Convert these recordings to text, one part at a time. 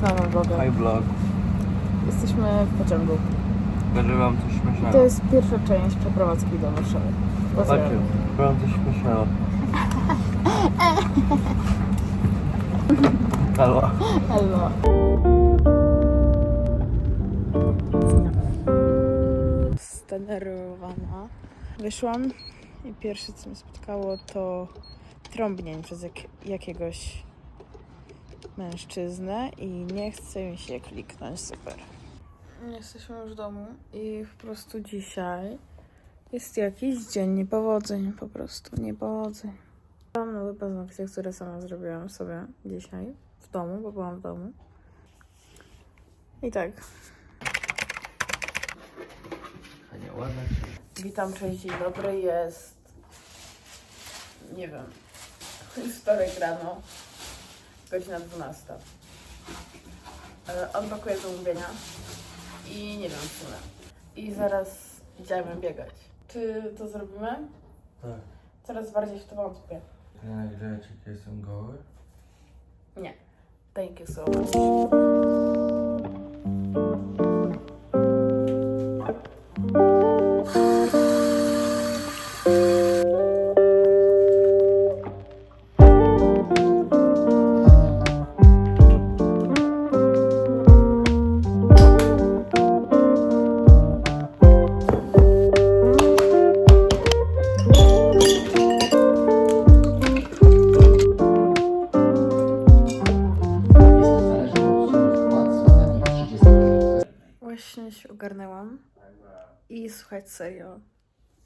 Zaczynamy vloga. Hi vlog. Jesteśmy w pociągu. Pokażę wam coś śmiesznego. To jest pierwsza część przeprowadzki do Warszawy. Pozdrawiam. powiem coś śmiesznego. Halo. Hello. Zdenerwowana. Wyszłam i pierwsze co mnie spotkało to trąbnień przez jak, jakiegoś mężczyznę i nie chce mi się kliknąć super. Jesteśmy już w domu i po prostu dzisiaj jest jakiś dzień niepowodzeń, po prostu niepowodzeń. Mam nowe paznokcie, które sama zrobiłam sobie dzisiaj w domu, bo byłam w domu. I tak, Witam, cześć, dzień dobry. Jest. Nie wiem. Jest wtorek rano. Godzina 12. E, Odpakuję zamówienia. I nie wiem w sumie. I zaraz idziemy biegać. Czy to zrobimy? Tak. Coraz bardziej w to wątpię. Ja jak jestem goły. Nie. Thank you so much.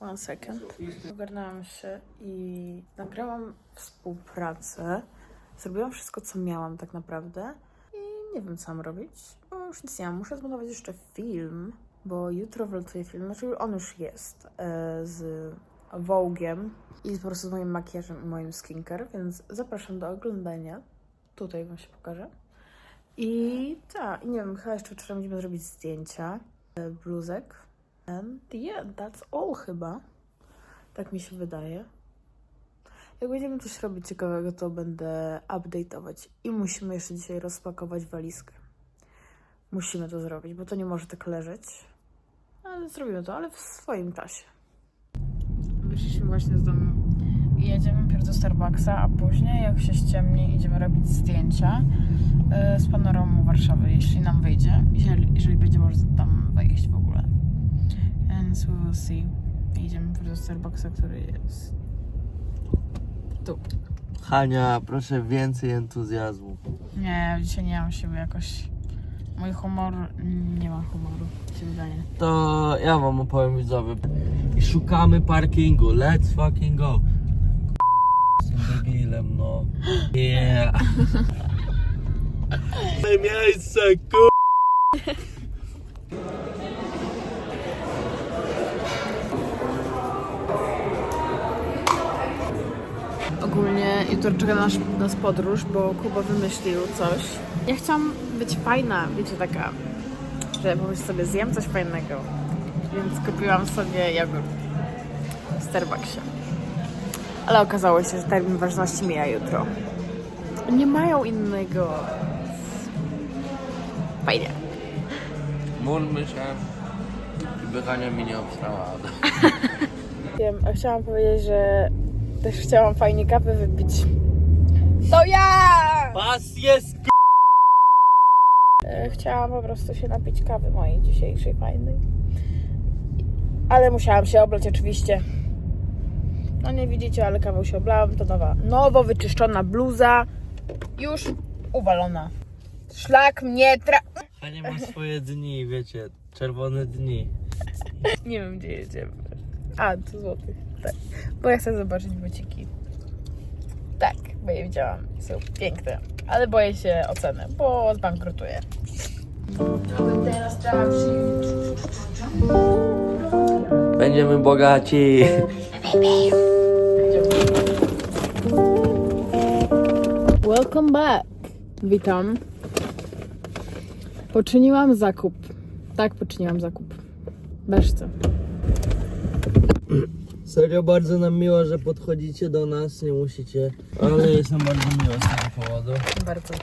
One second. Ogarnęłam się i nagrałam współpracę. Zrobiłam wszystko, co miałam tak naprawdę. I nie wiem, co mam robić, bo już nic nie mam. Muszę zmontować jeszcze film, bo jutro wlatuje film. Znaczy, on już jest e, z Vogue'iem i po prostu z moim makijażem i moim skincare, więc zapraszam do oglądania. Tutaj Wam się pokażę. I tak, i nie wiem, chyba jeszcze wieczorem będziemy zrobić zdjęcia e, bluzek. And yeah, that's all chyba. Tak mi się wydaje. Jak będziemy coś robić ciekawego, to będę update'ować. I musimy jeszcze dzisiaj rozpakować walizkę. Musimy to zrobić, bo to nie może tak leżeć. Ale zrobimy to, ale w swoim czasie. Wyszliśmy właśnie z domu jedziemy pierw do Starbucksa, a później, jak się ściemni, idziemy robić zdjęcia e, z panoramą Warszawy, jeśli nam wyjdzie, jeżeli, jeżeli będzie można tam wejść w ogóle. And we will see. Idziemy do Starbucksa, który jest tu. Hania, proszę więcej entuzjazmu. Nie, dzisiaj nie mam siły jakoś. Mój humor, nie ma humoru, się wydaje. To ja wam opowiem widzowie. I szukamy parkingu. Let's fucking go. Jestem debilem, no. Yeah. miejsce, ku... Ogólnie jutro czeka nas, nas podróż, bo Kuba wymyślił coś. Ja chciałam być fajna, wiecie, taka, że po prostu sobie zjem coś fajnego. Więc kupiłam sobie jogurt w Starbucksie. Ale okazało się, że termin ważności mija jutro. Nie mają innego. Fajnie. Mól myślałem, żeby Hania mi nie obstrała. Wiem, a chciałam powiedzieć, że też chciałam fajnie kawę wypić. To ja! Pas jest E, Chciałam po prostu się napić kawy mojej dzisiejszej fajnej. Ale musiałam się oblać oczywiście. No nie widzicie, ale kawą się oblałam. To nowa, nowo wyczyszczona bluza. Już uwalona. Szlak mnie tra... Hania ma swoje dni, wiecie, czerwone dni. Nie wiem, gdzie jedziemy. A, tu złotych. Tak. Bo ja chcę zobaczyć buciki. Tak, bo je widziałam. Są piękne. Ale boję się oceny, bo zbankrutuję. Teraz trzeba Będziemy bogaci. Welcome back. Witam. Poczyniłam zakup. Tak, poczyniłam zakup. Beszce. Serio bardzo nam miło, że podchodzicie do nas, nie musicie. Ale jest nam bardzo miło z tego powodu. Bardzo.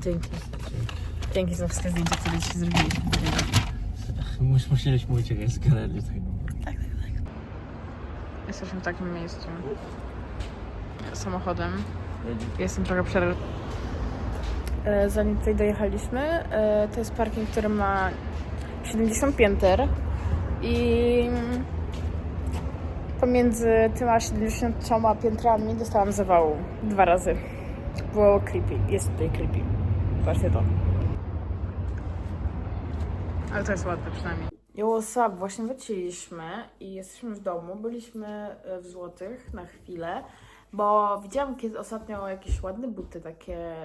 Dzięki. Dzięki za wszystkie zdjęcia, które dzisiaj zrobiliśmy. Mus- Musieliśmy uciekać z galerii. Tak, no. Jesteśmy w takim miejscu. Samochodem. Jestem trochę przerażona. E, Zanim tutaj dojechaliśmy, e, to jest parking, który ma 70 pięter i pomiędzy tyma 70 piętrami dostałam zawału dwa razy. Było creepy, jest tutaj creepy. Patrzcie to. Ale to jest ładne przynajmniej. Yo, what's up? Właśnie wróciliśmy i jesteśmy w domu. Byliśmy e, w Złotych na chwilę, bo widziałam kiedy ostatnio jakieś ładne buty, takie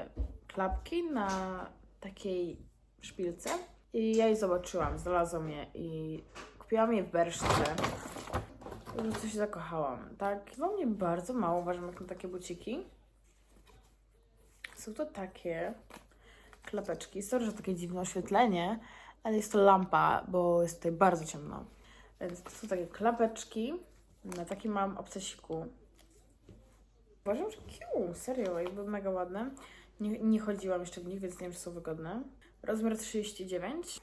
klapki na takiej szpilce. I ja je zobaczyłam, znalazłam je i kupiłam je w Berszce. Po prostu się zakochałam, tak? Chyba mnie bardzo mało uważam jak na takie buciki. Są to takie klapeczki. Sorry, że takie dziwne oświetlenie, ale jest to lampa, bo jest tutaj bardzo ciemno. Więc to są takie klapeczki na takim małym obcasiku. Uważam, że cute, serio, jakby mega ładne. Nie, nie chodziłam jeszcze w nich, więc nie wiem, czy są wygodne. Rozmiar 39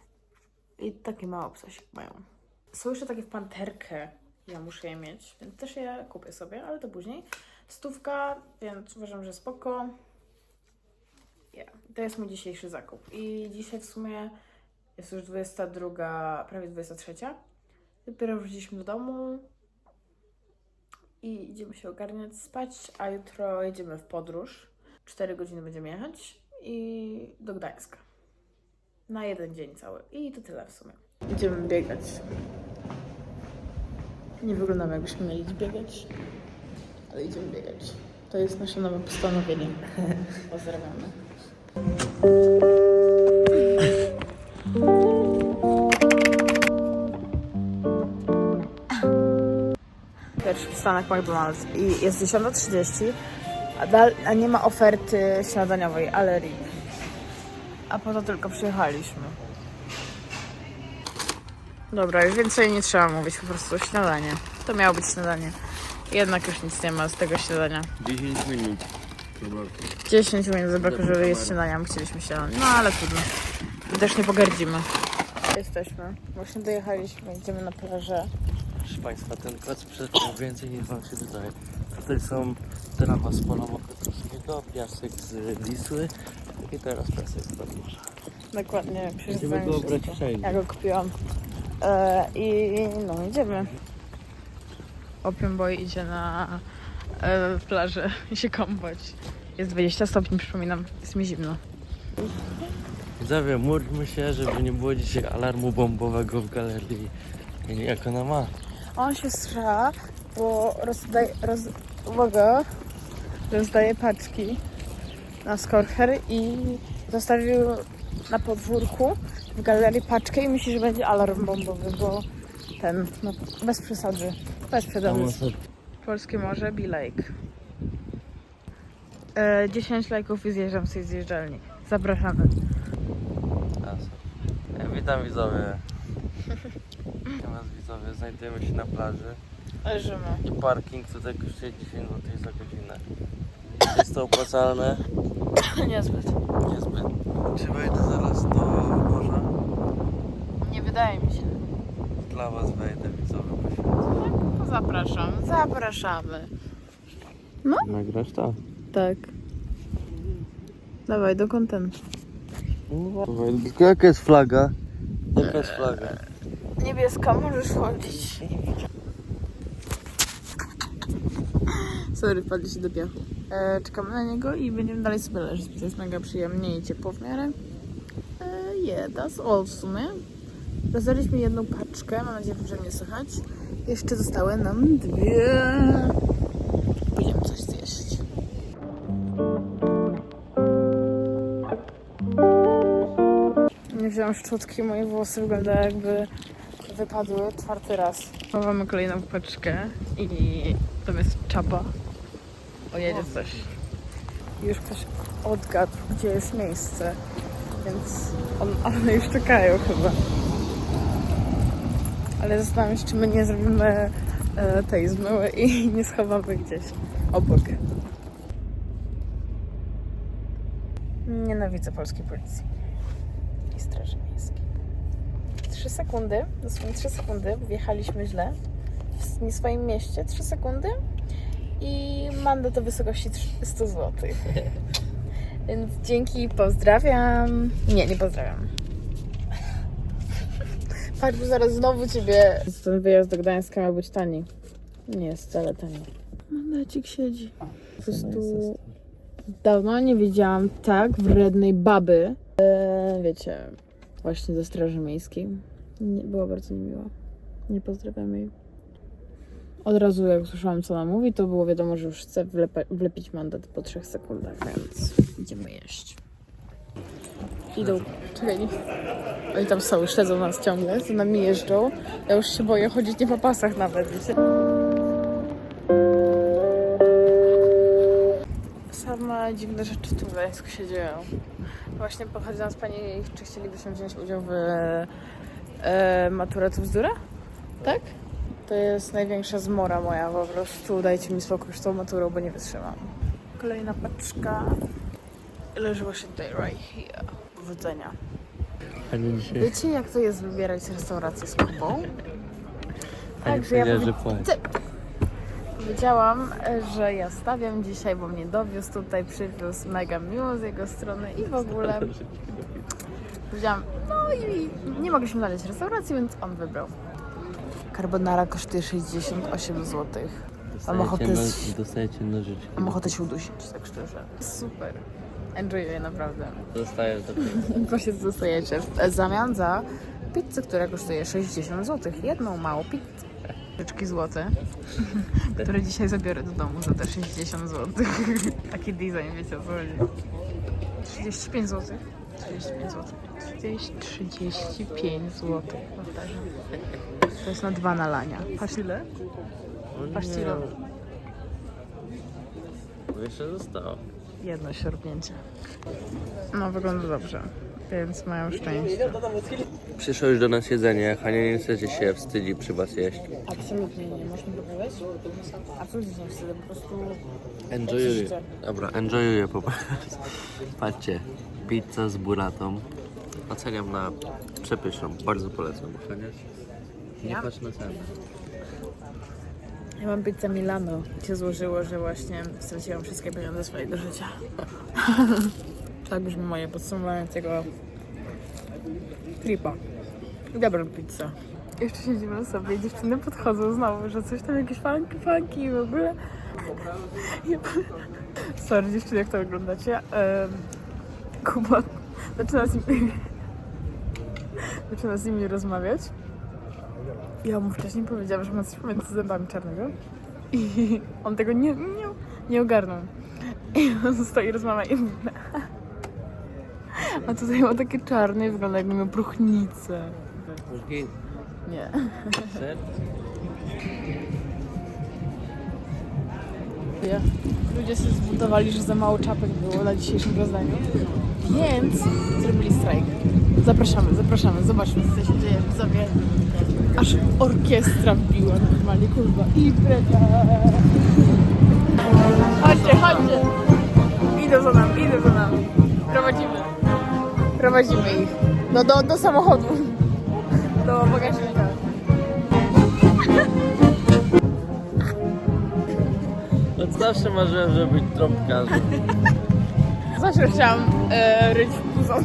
i taki mały obcasik mają. Są jeszcze takie w panterkę, ja muszę je mieć, więc też je kupię sobie, ale to później. Stówka, więc uważam, że spoko. Yeah. To jest mój dzisiejszy zakup. I dzisiaj w sumie jest już 22, prawie 23. Dopiero wróciliśmy do domu i idziemy się ogarniać, spać, a jutro jedziemy w podróż. 4 godziny będziemy jechać i do Gdańska. Na jeden dzień cały. I to tyle w sumie. Idziemy biegać. Nie wyglądamy jakbyśmy mieli biegać, ale idziemy biegać. To jest nasze nowe postanowienie. Pozdrawiamy. Pierwszy przystanek McDonald's i jest 10.30, a, dal, a nie ma oferty śniadaniowej, ale RIP. A po to tylko przyjechaliśmy. Dobra, już więcej nie trzeba mówić, po prostu śniadanie. To miało być śniadanie. Jednak już nic nie ma z tego śniadania. 10 minut. 10 minut zabrakło, żeby jeść śniadania, my chcieliśmy śniadanie. No ale trudno. Też nie pogardzimy. Jesteśmy. Właśnie dojechaliśmy, idziemy na plażę. Proszę Państwa, ten koc przetrwał więcej niż Wam się wydaje. Tutaj są trawa z pola mokotowskiego, piasek z Wisły i teraz piasek z Podmorza. Dokładnie, wszędzie. Ja go kupiłam. E, I no, idziemy. Opium Boy idzie na e, plażę się kąpać. Jest 20 stopni, przypominam. Jest mi zimno. Widzowie, módlmy się, żeby nie było dzisiaj alarmu bombowego w galerii. Jak ona ma? On się strzela, bo rozdaje, roz, uwaga, rozdaje paczki na Skorcher i zostawił na podwórku w galerii paczkę i myśli, że będzie alarm bombowy, bo ten, no bez przesady, bez przesady. Polskie Morze, Be Lake. E, 10 lajków i zjeżdżam z tej zjeżdżalni. Zapraszamy. E, Witam widzowie. Witam was widzowie, znajdujemy się na plaży Leżymy. i parking tutaj kosztuje 10 zł za godzinę. Jest to opłacalne? Niezbyt. Niezbyt. Czy wejdę zaraz do morza? Nie wydaje mi się. Dla was wejdę widzowie. poświęcę. To zapraszam. Zapraszamy. Nagrasz to? Tak. Dawaj, do kontentu. Jaka jest flaga? Jaka jest flaga? Niebieska, możesz chodzić. Sorry, wpadliście do piachu. E, czekamy na niego i będziemy dalej sobie leżeć. To jest mega przyjemnie i ciepło w miarę. E, yeah, that's all w sumie. Rozdaliśmy jedną paczkę, mam nadzieję, że mnie słychać. Jeszcze zostały nam dwie. Pójdziemy coś zjeść. Nie wziąłam szczotki, moje włosy wyglądają jakby wypadły czwarty raz. Mamy kolejną paczkę i tam jest czapa. O, jedzie coś. Już ktoś odgadł, gdzie jest miejsce, więc on, one już czekają chyba. Ale zastanawiam się, czy my nie zrobimy e, tej zmyły i nie schowamy gdzieś obok. Nienawidzę polskiej policji. 3 sekundy, dosłownie 3 sekundy, wjechaliśmy źle w nie swoim mieście, 3 sekundy i mandat o wysokości 100 zł. Więc dzięki, pozdrawiam. Nie, nie pozdrawiam. Patrz, bo zaraz znowu ciebie... Ten wyjazd do Gdańska miał być tani. Nie jest wcale tani. Mandacik siedzi. Po prostu dawno nie widziałam tak wrednej baby. E, wiecie, właśnie ze Straży Miejskiej. Nie, była bardzo niemiła. Nie pozdrawiamy jej. Od razu jak usłyszałam co ona mówi, to było wiadomo, że już wlepa- wlepić mandat po trzech sekundach, więc idziemy jeść. Idą, czekaj, nie. Oni tam są, śledzą nas ciągle, za nami jeżdżą. Ja już się boję chodzić nie po pasach nawet. Same dziwne rzeczy tu w Gdańsku się dzieją. Właśnie podchodzi nas pani, czy chcielibyśmy wziąć udział w e, maturę to bzdura? Tak? To jest największa zmora moja po prostu. Dajcie mi spokój z tą maturą, bo nie wytrzymam. Kolejna paczka. Leży właśnie tutaj, right here. Powodzenia. Wiecie, jak to jest wybierać restaurację z Kubą? Pani Także ja powiedziała, powie- że płaci. Powiedziałam, że ja stawiam dzisiaj, bo mnie dowiózł tutaj, przywiózł mega miło z jego strony i w ogóle powiedziałam, no i nie mogliśmy znaleźć restauracji, więc on wybrał. Carbonara kosztuje 68 zł. Mam ochotę, Dostajecie, z... dostajecie nożyczki. Mam ochotę się udusić, tak szczerze. Super. Enjoyuję naprawdę. Dostajesz do Właśnie dostajecie. W zamian za pizzę, która kosztuje 60 zł. Jedną małą pizzę. Tyczki złote, które dzisiaj zabiorę do domu za te 60 zł. Taki design, wiecie o co chodzi. 35 zł. 35 zł. 35 zł. Powtarzam. To jest na dwa nalania. Patrz ile? Patrz ile. Jeszcze zostało. Jedno siorbnięcie. No, wygląda dobrze, więc mają szczęście. Przyszło już do nas jedzenie. Hania niestety się wstydzi przy was jeść. Absolutnie nie, można powiedzieć? Absolutnie nie wtedy, po prostu... Enjoyuję. Dobra, enjoyuję po prostu. Patrzcie, pizza z buratą. Oceniam na przepyszną. Bardzo polecam. Hania? Nie Ja? patrz na cenę. Ja mam pizzę Milano. się złożyło, że właśnie straciłam wszystkie pieniądze swojego życia. tak brzmi moje podsumowanie tego tripa. Dobra pizza. Jeszcze siedzimy sobie, dziewczyny podchodzą znowu, że coś tam jakieś funky, funky i w ogóle. Ja... Sorry dziewczyny, jak to oglądacie. Kuba zaczyna z nimi... zaczyna z nimi rozmawiać. Ja mu wcześniej powiedziałam, że ma coś pomiędzy zębami czarnego. I on tego nie, nie, nie ogarnął. I on stoi rozmawia i mówi, a tutaj ma takie czarne i wygląda jakby miał próchnicę. Nie. Ludzie się zbudowali, że za mało czapek było na dzisiejszym rozdaniu. Więc zrobili strajk. Zapraszamy, zapraszamy, zobaczmy co się dzieje w sobie. Aż orkiestra wbiła normalnie, kurwa. I breda. Chodźcie, chodźcie. Idą za nami, idą za nami. Prowadzimy. Prowadzimy ich. No do, do samochodu. Do bagażnika. Od zawsze marzyłem, żeby być trąbkarzem. Zawsze chciałam e, ryć w puzon.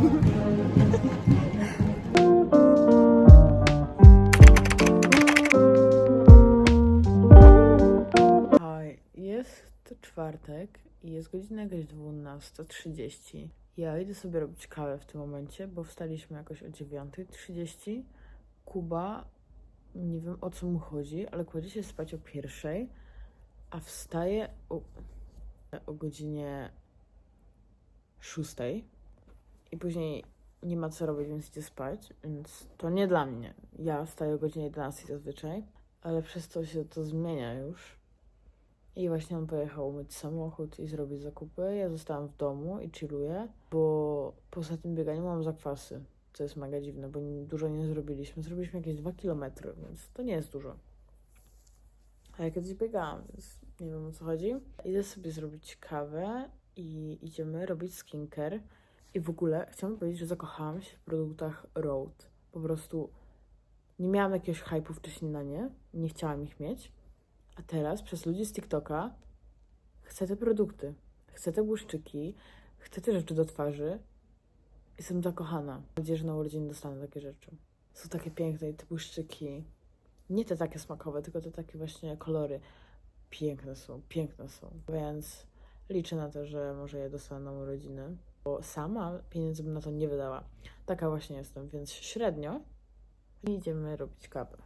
Czwartek i jest godzina jakaś 12.30. Ja idę sobie robić kawę w tym momencie, bo wstaliśmy jakoś o 9.30. Kuba, nie wiem o co mu chodzi, ale kładzie się spać o pierwszej, a wstaje o, o godzinie szóstej i później nie ma co robić, więc idzie spać, więc to nie dla mnie. Ja wstaję o godzinie 11 zazwyczaj, ale przez to się to zmienia już. I właśnie on pojechał umyć samochód i zrobić zakupy. Ja zostałam w domu i chilluję, bo po ostatnim bieganiu mam zakwasy, co jest mega dziwne, bo dużo nie zrobiliśmy. Zrobiliśmy jakieś 2 km, więc to nie jest dużo. A ja kiedyś biegałam, więc nie wiem o co chodzi. Idę sobie zrobić kawę i idziemy robić skincare. I w ogóle chciałam powiedzieć, że zakochałam się w produktach Rode. Po prostu Nie miałam jakiegoś hype'u wcześniej na nie, nie chciałam ich mieć, a teraz przez ludzi z TikToka chcę te produkty, chcę te błyszczyki, chcę te rzeczy do twarzy. Jestem zakochana. Mam nadzieję, że na urodziny dostanę takie rzeczy. Są takie piękne i te błyszczyki. Nie te takie smakowe, tylko te takie właśnie kolory. Piękne są, piękne są. Więc liczę na to, że może je dostanę na urodziny. Bo sama pieniędzy bym na to nie wydała. Taka właśnie jestem, więc średnio. Idziemy robić kawę.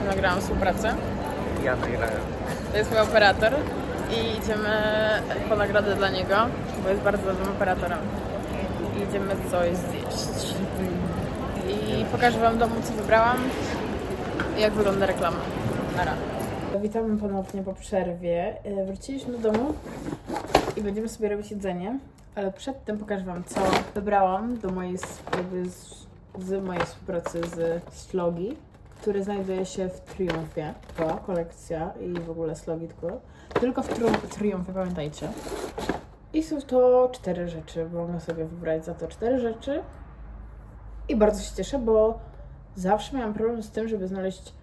Właśnie nagrałam współpracę. Ja nagrałem. To jest mój operator i idziemy po nagrodę dla niego, bo jest bardzo dobrym operatorem. I idziemy coś zjeść. I pokażę Wam domu, co wybrałam i jak wygląda reklama. Nara. Witamy ponownie po przerwie. E, Wróciliśmy do domu i będziemy sobie robić jedzenie, ale przed tym pokażę Wam, co wybrałam do mojej, jakby z, z mojej współpracy z Slogi, który znajduje się w Triumfie. To kolekcja i w ogóle Slogi tylko. W Trium- Triumfie, pamiętajcie. I są to cztery rzeczy, mogę sobie wybrać za to cztery rzeczy. I bardzo się cieszę, bo zawsze miałam problem z tym, żeby znaleźć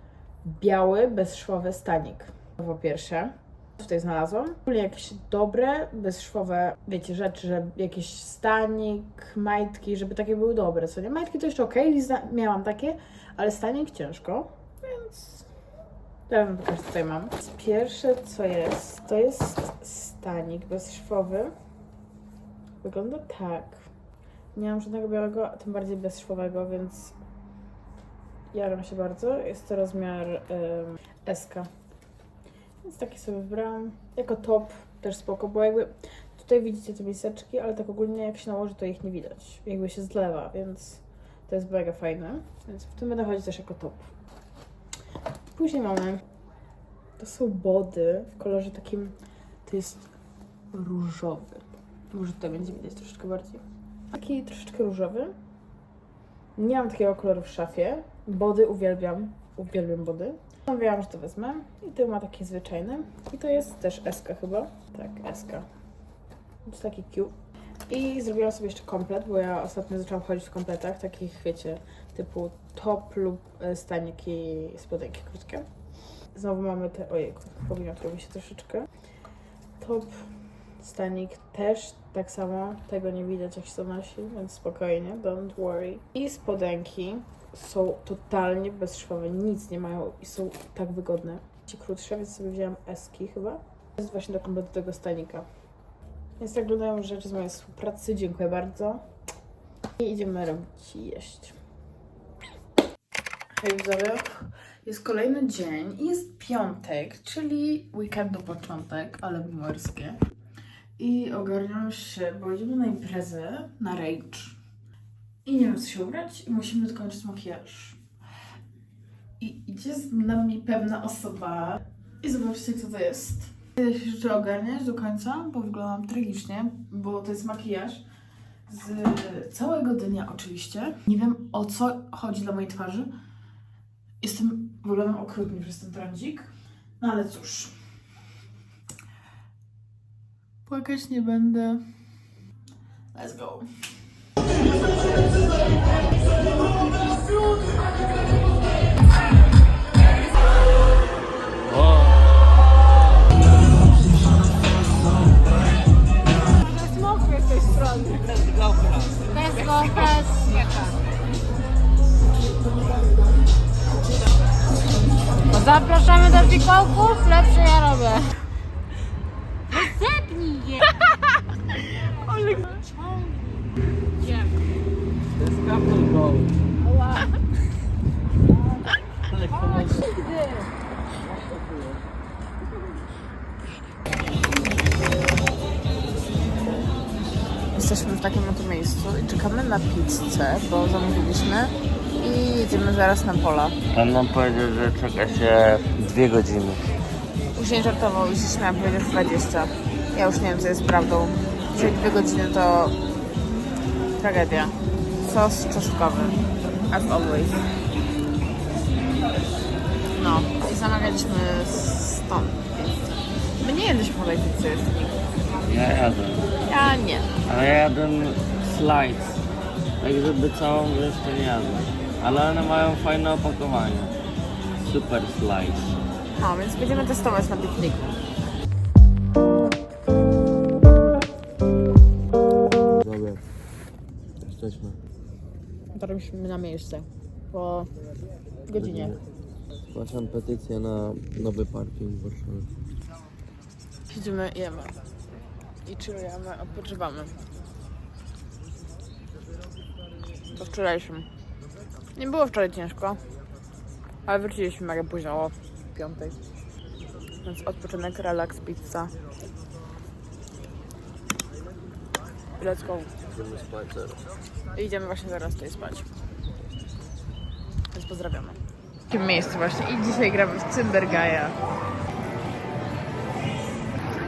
biały, bezszwowy stanik. Po pierwsze. Tutaj znalazłam. Ogólnie jakieś dobre, bezszwowe, wiecie, rzeczy, że jakiś stanik, majtki, żeby takie były dobre, co nie? Majtki to jeszcze okej, zna- miałam takie, ale stanik ciężko, więc ja wam pokażę, co tutaj mam. Pierwsze, co jest, to jest stanik bezszwowy. Wygląda tak. Nie mam żadnego białego, a tym bardziej bezszwowego, więc jaram się bardzo. Jest to rozmiar ym, SK. Więc taki sobie wybrałam. Jako top też spoko, bo jakby tutaj widzicie te miseczki, ale tak ogólnie jak się nałoży, to ich nie widać. Jakby się zlewa, więc to jest mega fajne. Więc w tym będę chodzić też jako top. Później mamy, to są body w kolorze takim, to jest różowy. Może tutaj będzie widać troszeczkę bardziej. Taki troszeczkę różowy. Nie mam takiego koloru w szafie. Body uwielbiam. Uwielbiam body. Mówiłam, że to wezmę. I ten ma taki zwyczajny. I to jest też SK chyba. Tak, SK. To jest taki cute. I zrobiłam sobie jeszcze komplet, bo ja ostatnio zaczęłam chodzić w kompletach, takich wiecie, typu top lub e, staniki i spodenki krótkie. Znowu mamy te, ojej, pominiotło mi się troszeczkę. Top, stanik też tak samo, tego nie widać jak się to nosi, więc spokojnie, don't worry. I spodenki są totalnie bezszwowe, nic nie mają i są tak wygodne. Ci krótsze, więc sobie wzięłam eski chyba. To jest właśnie do kompletu tego stanika. Więc tak wyglądają rzeczy z mojej współpracy. Dziękuję bardzo. I idziemy robić jeść. Hej widzowie, jest kolejny dzień i jest piątek, czyli weekendu początek, ale boomerskie. I ogarniam się, bo idziemy na imprezę, na rage. I nie wiem co się ubrać i musimy dokończyć makijaż. I idzie z nami pewna osoba. I zobaczcie kto to jest. Idę się jeszcze ogarniać do końca, bo wyglądam tragicznie, bo to jest makijaż z całego dnia oczywiście. Nie wiem o co chodzi dla mojej twarzy. Jestem, wyglądam okrutnie przez ten trądzik. No ale cóż. Płakać nie będę. Let's go. Zapraszamy do fikołków, lepsze ja robię. Ale. Jesteśmy w takim oto miejscu i czekamy na pizzę, bo zamówiliśmy i jedziemy zaraz na pola. Pan nam powiedział, że czeka się dwie godziny. Później żartował i się śmiał, powiedział 20. Ja już nie wiem, co jest prawdą. Czyli dwie godziny to tragedia. Sos czosnkowy. As always. No, i zamawialiśmy stąd. My nie jedliśmy tutaj pizzy jeszcze nigdy. Ja jadę. Ja nie. Ale ja jadłem slides. Tak żeby całą resztę nie jadłem. Ale one mają fajne opakowanie. Super slides. No, więc będziemy testować na pikniku. Dotarliśmy na miejsce po godzinie. Zgłaszam petycję na nowy parking w Warszawie. Siedzimy, jemy. I chillujemy, odpoczywamy. Po wczorajszym. Nie było wczoraj ciężko, ale wróciliśmy mega późno o piątej. Więc odpoczynek, relaks, pizza. Let's go. Idziemy spać zaraz. Idziemy właśnie zaraz tutaj spać. Więc pozdrawiamy. W takim miejscu właśnie. I dzisiaj gramy w Cymbergaja.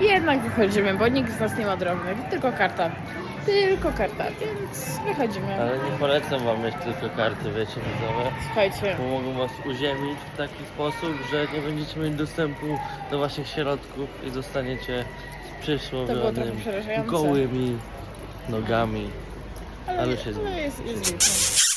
I jednak wychodzimy, bo nikt z nas nie ma drobnych. Tylko karta. Tylko karta, więc wychodzimy. Ale nie polecam wam mieć tylko karty, wiecie widzowie. Słuchajcie, Bo mogą was uziemić w taki sposób, że nie będziecie mieć dostępu do waszych środków i zostaniecie z To było trochę gołymi nogami. ale, ale się ale jest, jest.